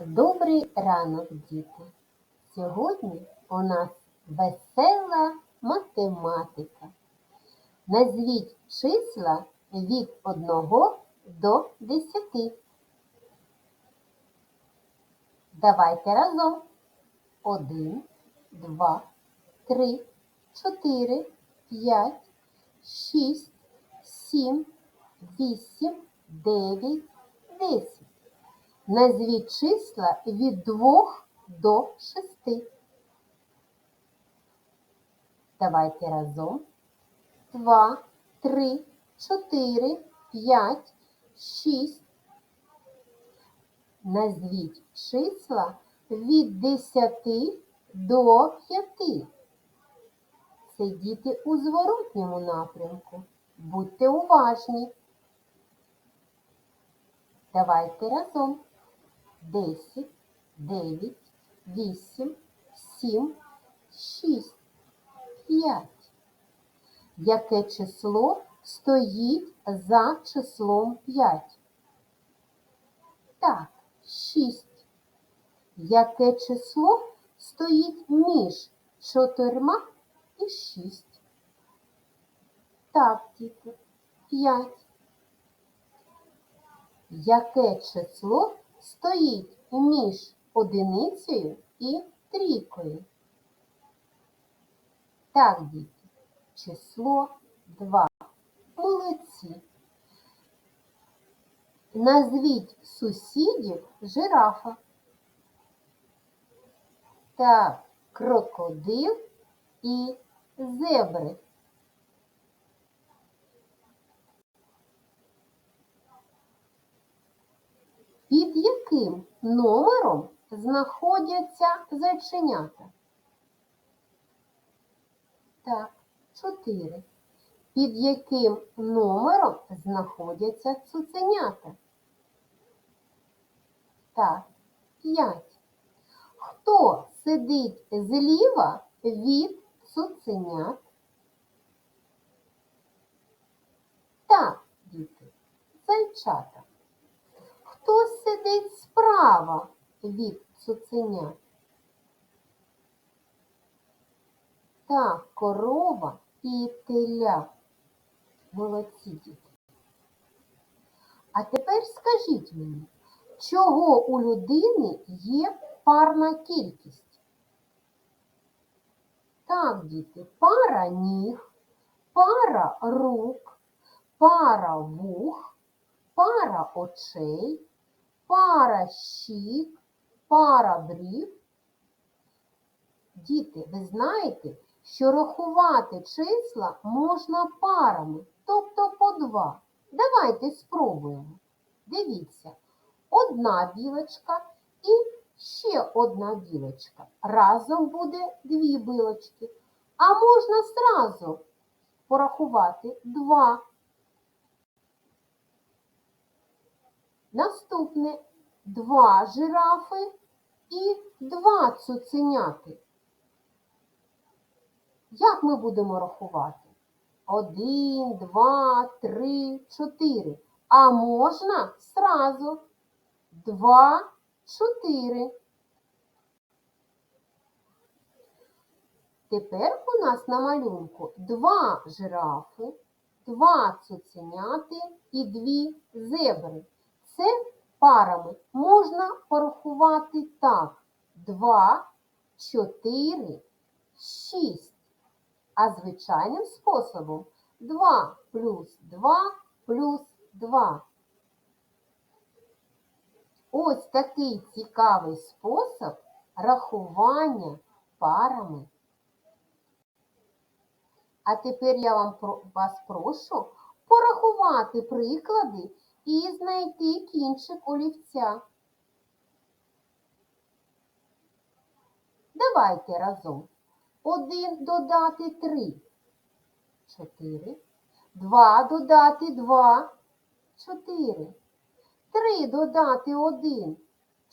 Добрий ранок, діти! Сьогодні у нас весела математика. Назвіть числа від 1 до 10. Давайте разом. 1, 2, 3, 4, 5, 6, 7, 8, 9, 10. Назвіть числа від 2 до 6. Давайте разом. 2, 3, 4, 5, 6. Назвіть числа від 10 до 5. Це діти у зворотньому напрямку. Будьте уважні. Давайте разом. 10, 9, 8, 7, 6, 5. Яке число стоїть за числом 5? Так, 6. Яке число стоїть між чотирма і 6? Так, діти, 5. Яке число стоїть між одиницею і трійкою? Так, діти, число 2. Молодці. Назвіть сусідів жирафа. Так, крокодил і зебри. Під яким номером знаходяться зайченята? Так, 4. Під яким номером знаходяться цуценята? Так, 5. Хто сидить зліва від цуценят? Так, діти, зайчата. Хто сидить справа від цуценят? Так, корова і теля. Молодці діти. А тепер скажіть мені, чого у людини є парна кількість? Так, діти, пара ніг, пара рук, пара вух, пара очей, пара щік, пара брів. Діти, ви знаєте, що рахувати числа можна парами, тобто по два. Давайте спробуємо. Дивіться, одна білочка і ще одна білочка. Разом буде дві білочки. А можна зразу порахувати два. Наступне два жирафи і два цуценяти. Як ми будемо рахувати? Один, два, три, чотири. А можна зразу два, чотири. Тепер у нас на малюнку два жирафи, два цуценяти і дві зебри. Це парами можна порахувати так. Два, чотири, шість. А звичайним способом 2 плюс 2 плюс 2. Ось такий цікавий спосіб рахування парами. А тепер я вам вас прошу порахувати приклади і знайти кінчик олівця. Давайте разом. Один додати три. Чотири. Два додати два. Чотири. Три додати один.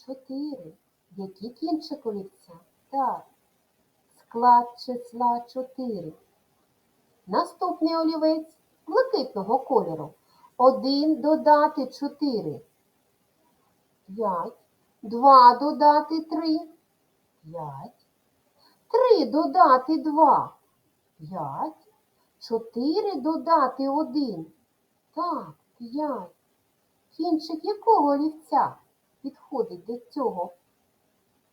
Чотири. Який кінчик олівця? Так. Склад числа чотири. Наступний олівець блакитного кольору. Один додати чотири. П'ять. 2 додати 3 5. 3 додати 2 5. 4 додати 1. Так, 5. Кінчик якого олівця підходить до цього?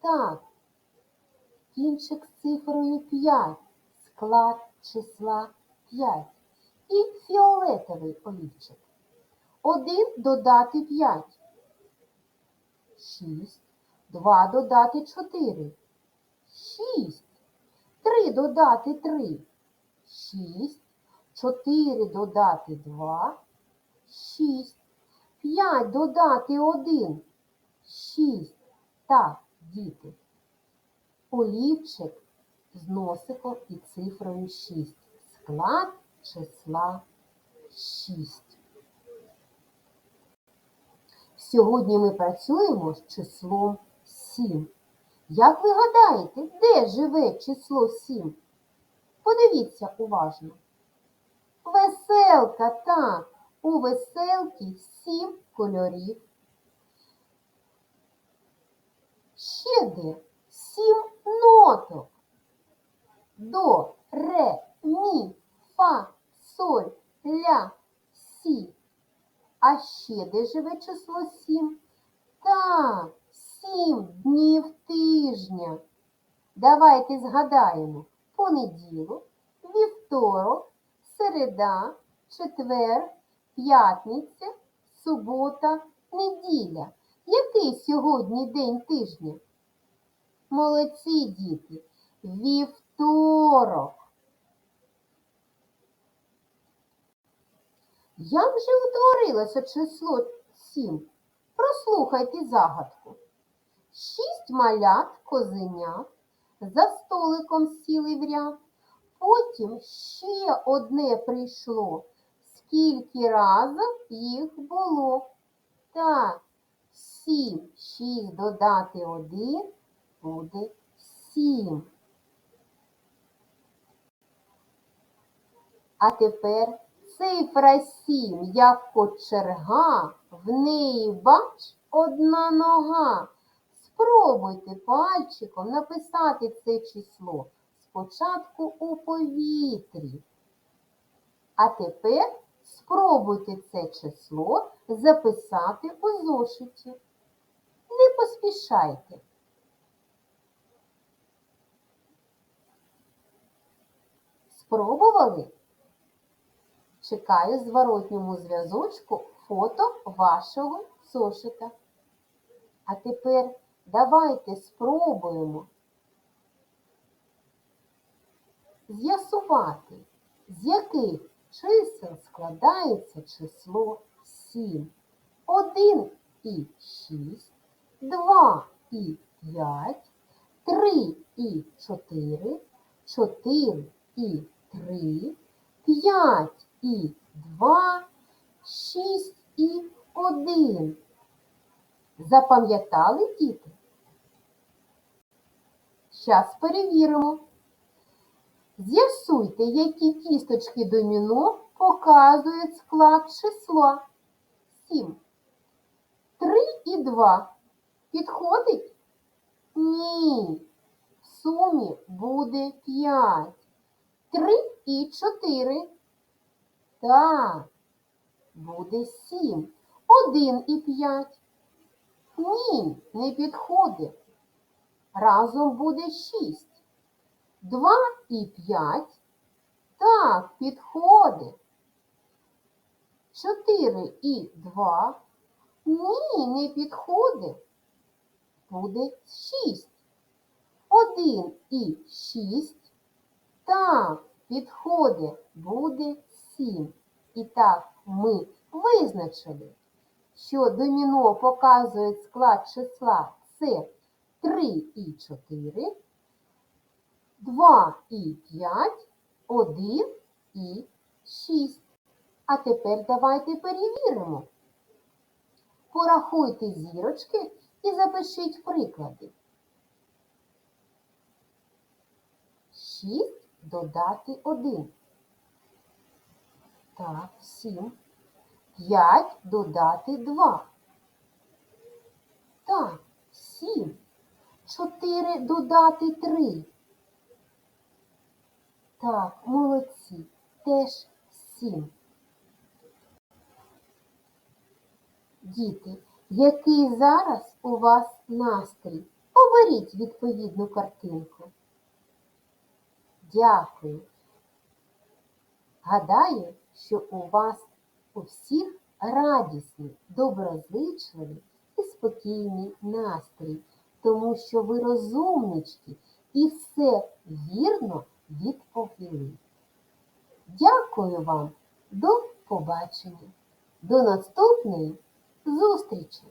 Так. Кінчик з цифрою 5. Склад числа 5. І фіолетовий олівчик. 1 додати 5. 6. 2 додати 4. 6. 3 додати 3. 6. 4 додати 2. 6. 5 додати 1. 6. Так, діти. Олівчик з носиком і цифрою 6. Склад числа 6. Сьогодні ми працюємо з числом 7. Як ви гадаєте, де живе число 7? Подивіться уважно. Веселка, так, у веселки 7 кольорів. Ще де 7 ноток. До, ре, мі, фа, соль, ля, сі. А ще де живе число 7? Так, 7 днів тижня. Давайте згадаємо понеділок, вівторок, середа, четвер, п'ятниця, субота, неділя. Який сьогодні день тижня? Молодці діти. Вівторок. Як же утворилося число 7? Прослухайте загадку. Шість малят козенят за столиком сіли в ряд. Потім ще одне прийшло. Скільки разом їх було? Так, сім. Шість додати один буде сім. А тепер цифра сім, як кочерга, в неї, бач, одна нога. Спробуйте пальчиком написати це число спочатку у повітрі. А тепер спробуйте це число записати у зошиті. Не поспішайте. Спробували? Чекаю зворотньому зв'язочку фото вашого зошита. А тепер давайте спробуємо з'ясувати, з яких чисел складається число 7. 1 і 6, 2 і 5, 3 і 4, 4 і 3, 5 і 2, 6 і 1. Запам'ятали діти? Щас перевіримо. З'ясуйте, які кісточки доміно показують склад числа 7. 3 і 2. Підходить? Ні. В сумі буде 5. 3 і 4. Так. Буде 7. 1 і 5. Ні, не підходить. Разом буде 6. 2 і 5. Так, підходить. 4 і 2. Ні, не підходить. Буде 6. 1 і 6. Так, підходить. Буде 7. І так, ми визначили, що доміно показує склад числа це 3 і 4. 2 і 5, 1 і 6. А тепер давайте перевіримо. Порахуйте зірочки і запишіть приклади. 6 додати 1. Так, 7. 5 додати 2. Так, чотири додати три? Так, молодці, теж сім. Діти, який зараз у вас настрій? Оберіть відповідну картинку. Дякую. Гадаю, що у вас у всіх радісний, доброзичливий і спокійний настрій, тому що ви розумнички і все вірно відповіли. Дякую вам, до побачення, до наступної зустрічі!